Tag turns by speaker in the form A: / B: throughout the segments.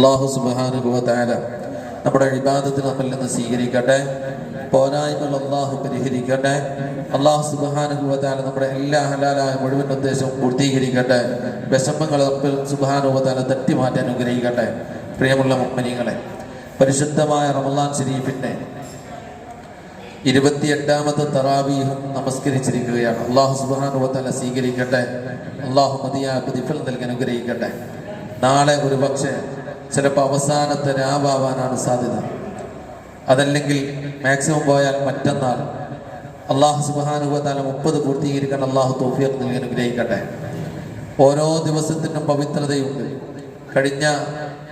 A: അള്ളാഹു സുബാനുഭവത്തായ നമ്മുടെ ഇബാദത്തിൽ നമ്മിൽ നിന്ന് സ്വീകരിക്കട്ടെ. പോരായ്മകൾ അള്ളാഹു പരിഹരിക്കട്ടെ. അള്ളാഹു സുബാനുഭവത്തായ നമ്മുടെ എല്ലാ ഹലാലായ മുഴുവൻ ഉദ്ദേശവും പൂർത്തീകരിക്കട്ടെ. വിഷമങ്ങൾ സുബാനുഭവത്താല തട്ടി മാറ്റി അനുഗ്രഹിക്കട്ടെ. പ്രിയമുള്ള മുമ്മനികളെ പരിശുദ്ധമായ റമലാൻ ഷരീഫിന്റെ ഇരുപത്തിയെട്ടാമത്തെ തറാവീഹും നമസ്കരിച്ചിരിക്കുകയാണ്. അള്ളാഹു സുബാനുഭവത്താല സ്വീകരിക്കട്ടെ. അള്ളാഹു മതിയായ പ്രതിഫലം നൽകി അനുഗ്രഹിക്കട്ടെ. നാളെ ഒരു പക്ഷേ ചിലപ്പോൾ അവസാനത്തെ രാവാവാനാണ് സാധ്യത. അതല്ലെങ്കിൽ മാക്സിമം പോയാൽ മറ്റന്നാൾ. അള്ളാഹു സുബാനുഭവത്താല മുപ്പത് പൂർത്തീകരിക്കാൻ അള്ളാഹു തോഫിയർ നൽകി അനുഗ്രഹിക്കട്ടെ. ഓരോ ദിവസത്തിനും പവിത്രതയുണ്ട്. കഴിഞ്ഞ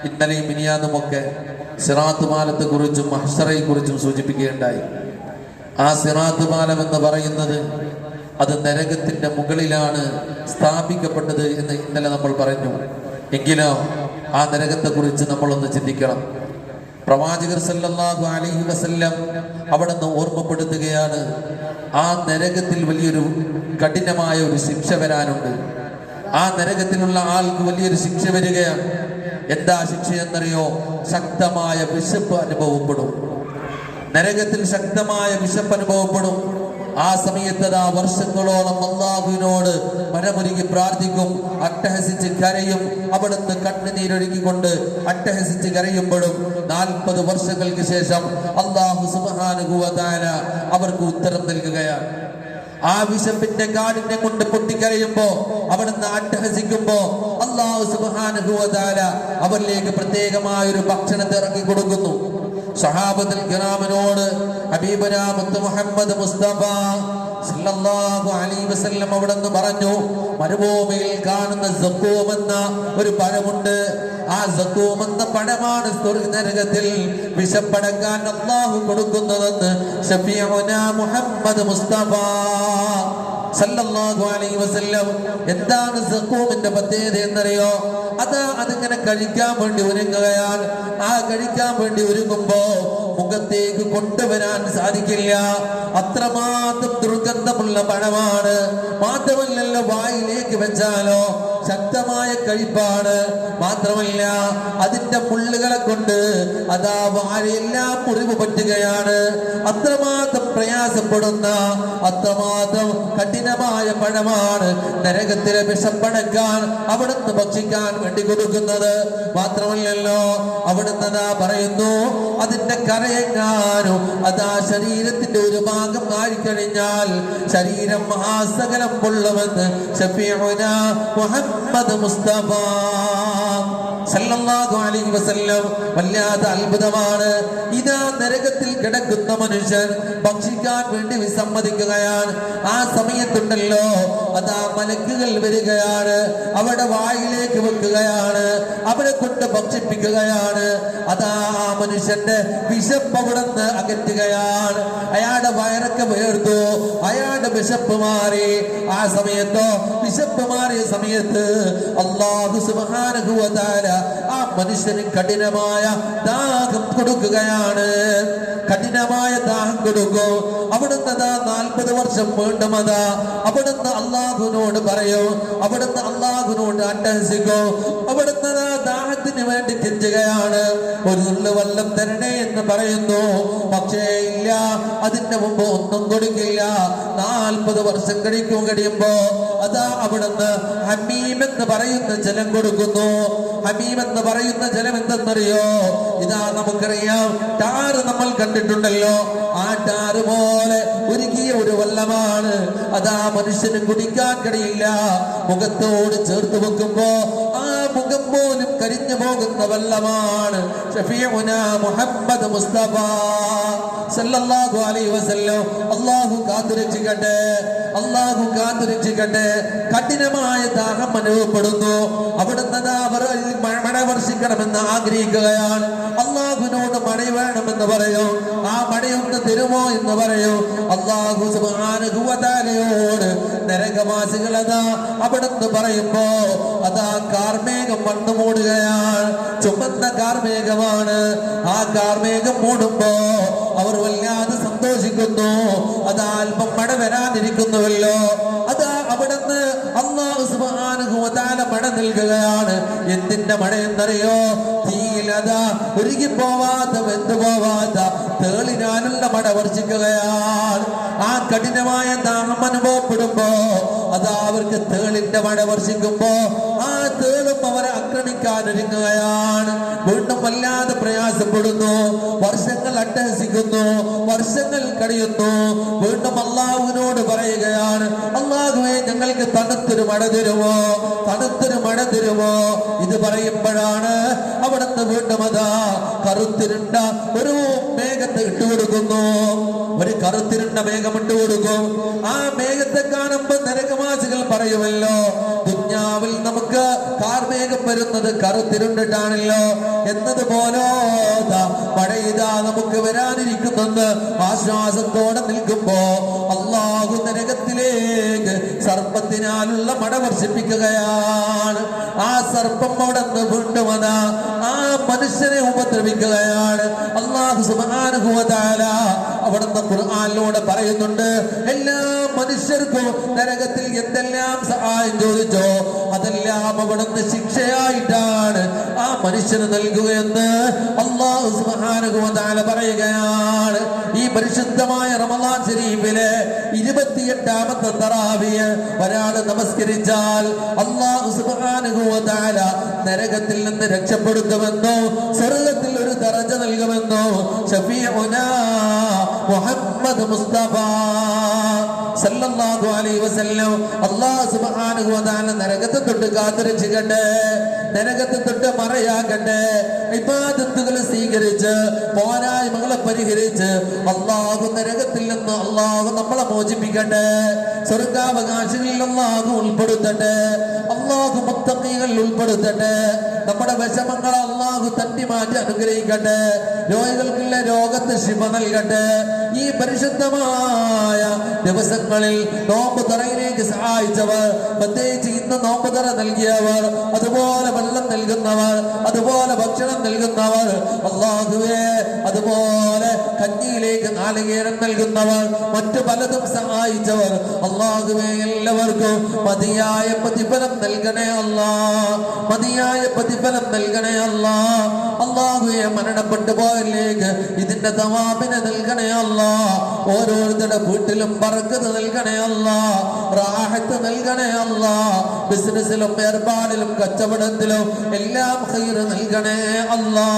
A: ഇന്നലെയും ഇനിയാന്നുമൊക്കെ സിറാത്ത് മാലത്തെ കുറിച്ചും മഹ്സറയെ കുറിച്ചും സൂചിപ്പിക്കുകയുണ്ടായി. ആ സിറാത്ത് പാലം എന്ന് പറയുന്നത് അത് നരകത്തിന്റെ മുകളിലാണ് സ്ഥാപിക്കപ്പെട്ടത് എന്ന് ഇന്നലെ നമ്മൾ പറഞ്ഞു. എങ്കിലോ ആ നരകത്തെ കുറിച്ച് നമ്മളൊന്ന് ചിന്തിക്കണം. പ്രവാചകർ സല്ലാഹു അലഹി വസല്ലം അവിടെ നിന്ന് ഓർമ്മപ്പെടുത്തുകയാണ് ആ നരകത്തിൽ വലിയൊരു കഠിനമായ ഒരു ശിക്ഷ വരാനുണ്ട്. ആ നരകത്തിലുള്ള ആൾക്ക് വലിയൊരു ശിക്ഷ വരികയാണ്. എന്താ ശിക്ഷ എന്നറിയോ ശക്തമായ വിശപ്പ് അനുഭവപ്പെടും. നരകത്തിൽ ശക്തമായ വിശപ്പ് അനുഭവപ്പെടും. ആ സമയത്ത് ആ വർഷങ്ങളോളം അള്ളാഹുവിനോട് മനമൊരുക്കി പ്രാർത്ഥിക്കും അട്ടഹസിച്ച് കരയും അവിടുന്ന് കണ്ണുനീരൊഴുക്കിക്കൊണ്ട് അട്ടഹസിച്ച് കരയുമ്പോഴും നാൽപ്പത് വർഷങ്ങൾക്ക് ശേഷം അള്ളാഹു സുബാനുഭൂവതാന അവർക്ക് ഉത്തരം നൽകുകയാണ്. ആ വിശപ്പിന്റെ കാടിനെ കൊണ്ട് പൊട്ടിക്കരയുമ്പോ അവിടുന്ന് അട്ടഹസിക്കുമ്പോ അള്ളാഹു സുബാനുഭവതാര അവരിലേക്ക് പ്രത്യേകമായ ഒരു ഭക്ഷണത്തെ ഇറക്കി കൊടുക്കുന്നു. സഹാബത്തുൽ കിറാമിനോട് ഹബീബന മുത്ത് മുഹമ്മദ് മുസ്തഫ സല്ലല്ലാഹു അലൈഹി വസല്ലം അവിടെന്ന് പറഞ്ഞു മരുഭൂമിയിൽ കാണുന്ന സക്കൂം എന്ന ഒരു പഴമുണ്ട്. ആ സക്കൂം എന്ന പഴമാണ് നരകത്തിൽ വിശപ്പടക്കാൻ അള്ളാഹു കൊടുക്കുന്നതെന്ന് ഷഫീഉന മുഹമ്മദ് മുസ്തഫ സല്ലല്ലാഹു അലൈഹി വസല്ലം. എന്താണ് സക്കൂമിന്റെ പ്രത്യേകത എന്നറിയോ? അത് അതിങ്ങനെ കഴിക്കാൻ വേണ്ടി ഒരുങ്ങുകയാൽ ആ കഴിക്കാൻ വേണ്ടി ഒരുങ്ങുമ്പോ മുഖത്തേക്ക് കൊണ്ടുവരാൻ സാധിക്കില്ല. അത്രമാത്രം ദുർഗന്ധമുള്ള പഴമാണ്. മാത്രമല്ലല്ലോ വായിലേക്ക് വെച്ചാലോ ശക്തമായ കഴിപ്പാണ്. മാത്രമല്ല അതിന്റെ മുള്ളുകളെ കൊണ്ട് അതാ വാഴയെല്ലാം മുറിവ് പറ്റുകയാണ്. അത്രമാത്രം പ്രയാസപ്പെടുന്ന അത്രമാത്രം കഠിനമായ പഴമാണ് നരകത്തിലെ വിഷപ്പടക്കാൻ അവിടുന്ന് ഭക്ഷിക്കാൻ വേണ്ടി കൊടുക്കുന്നത്. മാത്രമല്ലല്ലോ അവിടുന്ന് പറയുന്നു അതിന്റെ കരയെങ്ങാനും അതാ ശരീരത്തിന്റെ ഒരു ഭാഗം ആയിക്കഴിഞ്ഞാൽ ശരീരം മഹാസകലം കൊള്ളുമെന്ന് ഷഫീഉന മുഹമ്മദ് മുസ്തഫ. സല്ലല്ലാഹു അലൈഹി വസല്ലം വല്ലാത്ത അത്ഭുതമാണ്. ഇതാ നരകത്തിൽ കിടക്കുന്ന മനുഷ്യൻ ഭക്ഷിക്കാൻ വേണ്ടി വിസമ്മതിക്കുകയാണ്. ആ സമയത്തുണ്ടല്ലോ അതാ മലക്കുകൾ വരികയാണ് അവിടെ വായിലേക്ക് വെക്കുകയാണ് അവരെ കൊണ്ട് ഭക്ഷിപ്പിക്കുകയാണ്. അതാ മനുഷ്യന്റെ വിശപ്പ് അവിടെ നിന്ന് അകറ്റുകയാണ്. അയാളുടെ വയറൊക്കെ വേർത്തു. അയാളുടെ വിശപ്പ് മാറി. ആ സമയത്തോ വിശപ്പ് മാറിയ സമയത്ത് അള്ളാഹു വ ആ മനുഷ്യന് കഠിനമായ ദാഹം കൊടുക്കുകയാണ്. കഠിനമായ ദാഹം കൊടുക്കും. അവിടുന്ന് അതാ നാൽപ്പത് വർഷം വീണ്ടും അതാ അവിടുന്ന് അള്ളാഹുവിനോട് പറയൂ. അവിടുന്ന് അള്ളാഹുവിനോട് അട്ടഹസിക്കോ അവിടുന്ന് ദാഹത്തിന് വേണ്ടി കെഞ്ചുകയാണ് ഒരു നുള്ളു വല്ലം തരണേ എന്ന് പറയുന്നു. പക്ഷേ ഇല്ല അതിന്റെ മുമ്പ് ഒന്നും കൊടുക്കില്ല. നാൽപ്പത് വർഷം കഴിക്കും കഴിയുമ്പോ അതാ അവിടുന്ന് ഹമീം എന്ന് പറയുന്ന ജലം കൊടുക്കുന്നു. ഹമീം എന്ന് പറയുന്ന ജലം എന്തെന്നറിയോ? ഇതാ നമുക്കറിയാം. ടാറ് നമ്മൾ കണ്ടിട്ടുണ്ടല്ലോ. ആ ടാറ് പോലെ ഒരുക്കിയ ഒരു വല്ലമാണ് അതാ മനുഷ്യന് കുടിക്കാൻ കഴിയില്ല. മുഖത്തോട് ചേർത്ത് വെക്കുമ്പോ ആ മുഖം പോലും കരിഞ്ഞു പോകുന്ന ഷഫീഉന മുഹമ്മദ് മുസ്തഫ സല്ലല്ലാഹു അലൈഹി വസല്ലം. അല്ലാഹു അല്ലാഹു കഠിനമായ ദാഹം അനുഭവപ്പെടുന്നു. അവിടുന്ന് മഴ വർഷിക്കണമെന്ന് ആഗ്രഹിക്കുകയാണ്. അള്ളാഹുവിനോട് മഴ വേണമെന്ന് പറയോ. ആ മഴയൊന്ന് തരുമോ എന്ന് പറയോ. അള്ളാഹു സുബാനുഭവതാലയോട് നരകവാസികൾ അതാ അവിടുന്ന് പറയുമ്പോ അതാ കാർമേഘം വന്നു മൂടുകയാണ്. ചുമന്ന കാർമേഘമാണ്. ആ കാർമേഘം മൂടുമ്പോ അവർ വല്ലാതെ സന്തോഷിക്കുന്നു. അതാ അല്പം മഴ വരാതിരിക്കുന്നുവല്ലോ. അതാ അവിടുന്ന് അള്ളാഹു തആല മഴ നൽകുകയാണ്. എന്തിന്റെ മഴ എന്നറിയോ? തീയിൽ ഒരുങ്ങി പോവാത്ത വെന്തു പോവാത്ത തേളിനാനുള്ള മട വർഷിക്കുകയാണ് ആ കഠിനമായ ദാഹം അനുഭവപ്പെടുമ്പോ അതാ അവർക്ക് തേളിന്റെ മഴ വർഷിക്കുമ്പോ ആ തേളും അവരെ ആക്രമിക്കാൻ ഒരുങ്ങുകയാണ് വീണ്ടും വല്ലാതെ പ്രയാസപ്പെടുന്നു. വർഷങ്ങൾ അട്ടഹസിക്കുന്നു. വർഷങ്ങൾ കഴിയുന്നു വീണ്ടും അള്ളാഹുവിനോട് പറയുകയാണ് അള്ളാഹുവെ ഞങ്ങൾക്ക് തണുത്തൊരു മഴ തരുമോ? തണുത്തൊരു മഴ തരുമോ? ഇത് പറയുമ്പോഴാണ് അവിടുന്ന് വീണ്ടും അതാ കറുത്തിരുണ്ട ഒരു മേഘത്തെ ഇട്ടുകൊടുക്കുന്നു. ഒരു കറുത്തിരുണ്ട മേഘം ഇട്ടുകൊടുക്കും. ആ മേഘത്തെ കാണുമ്പോൾ നരകവാസികൾ പറയുമല്ലോ നമുക്ക് കാർമേഘം വരുന്നത് കറുത്തിരുണ്ടിട്ടാണല്ലോ എന്നതുപോലെ ദാ ഇതാ നമുക്ക് വരാനിരിക്കുന്നെന്ന് ആശ്വാസത്തോടെ നിൽക്കുമ്പോ അള്ളാഹു നരകത്തിലേക്ക് സർപ്പത്തിനാലുള്ള മഴ വർഷിപ്പിക്കുകയാണ്. ആ സർപ്പം അവിടെ നിന്ന് വീണ്ടും ആ മനുഷ്യനെ ഉപദ്രവിക്കുകയാണ്. അള്ളാഹു സുബാനുഭവത്താല അവിടുന്ന് ഖുർആാനിലൂടെ പറയുന്നുണ്ട് എല്ലാ മനുഷ്യർക്കും നരകത്തിൽ എന്തെല്ലാം സഹായം ചോദിച്ചോ അതെല്ലാം അവിടുന്ന് ശിക്ഷയായിട്ടാണ് ആ മനുഷ്യന് നൽകുകയെന്ന് അള്ളാഹു സുബാനുഭവത്താല പറയുകയാണ്. ഈ പരിശുദ്ധമായ റമദാൻ ശരീഫിലെ ഇരുപത്തിയെട്ടാമത്തെ തറാവിയെ ഒരാൾ നമസ്കരിച്ചാൽ അള്ളാഹു സുബാനുഭവത്താല നരകത്തിൽ നിന്ന് രക്ഷപ്പെടുത്തുമെന്നോ സ്വർഗത്തിൽ ഷഫീഉന മുഹമ്മദ് മുസ്തഫ സല്ലല്ലാഹു അലൈഹി വസല്ലം. അല്ലാഹു സുബ്ഹാനഹു വ തആല സ്വീകരിച്ച് പോരായ്മകളെ പരിഹരിച്ച് അള്ളാഹു നരകത്തിൽ നിന്ന് അള്ളാഹു നമ്മളെ മോചിപ്പിക്കട്ടെ സ്വർഗാവകാശങ്ങളിൽ അള്ളാഹു ഉൾപ്പെടുത്തട്ടെ അള്ളാഹു മുത്തക്കികൾ ഉൾപ്പെടുത്തട്ടെ നമ്മുടെ വിഷമങ്ങളെ അള്ളാഹു തട്ടി മാറ്റി അനുഗ്രഹിക്കട്ടെ രോഗികൾക്കുള്ള രോഗത്ത് ശിവ നൽകട്ടെ. ഈ പരിശുദ്ധമായ ദിവസങ്ങളിൽ നോമ്പ് തറയിലേക്ക് സഹായിച്ചവർ പ്രത്യേകിച്ച് ഇന്ന് നോമ്പ് തറ നൽകിയവർ അതുപോലെ വെള്ളം നൽകുന്നവർ അതുപോലെ ഭക്ഷണം നൽകുന്നവർ. അള്ളാഹുവേ അതുപോലെ കഞ്ഞിയിലേക്ക് നാളികേരം നൽകുന്നവർ മറ്റു പലതും സഹായിച്ചവർ. അള്ളാഹുവേ എല്ലാവർക്കും മതിയായ പ്രതിഫലം നൽകണേ അല്ലാ. മതിയായ പ്രതിഫലം നൽകണേ അല്ലാ. അള്ളാഹുവെ മരണപ്പെട്ടു പോയല്ലേക്ക് ഇതിന്റെ തവാബിനെ നൽകണേ അല്ലാ. ഓരോരുത്തരുടെ വീട്ടിലും പറക്കത് നൽകണേ അല്ലാ. റാഹത്ത് നൽകണേ അല്ലാ. ബിസിനസ്സിലും ഏർപ്പാടിലും കച്ചവടത്തിലും എല്ലാം നൽകണേ അല്ലാ.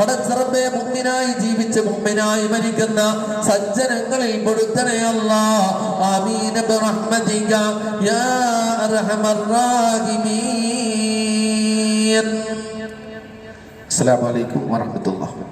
A: പടച്ചറബെ മുമ്പിനായി ജീവിച്ച് മുമ്പിനായി മരിക്കുന്ന സജ്ജനങ്ങളിൽ പൊടുത്തണേ അല്ലാ. ആമീന ബിറഹ്മതിക യാ അർഹമർ
B: അസ്സലാമു അലൈക്കും വറഹ്മത്തുള്ളാഹി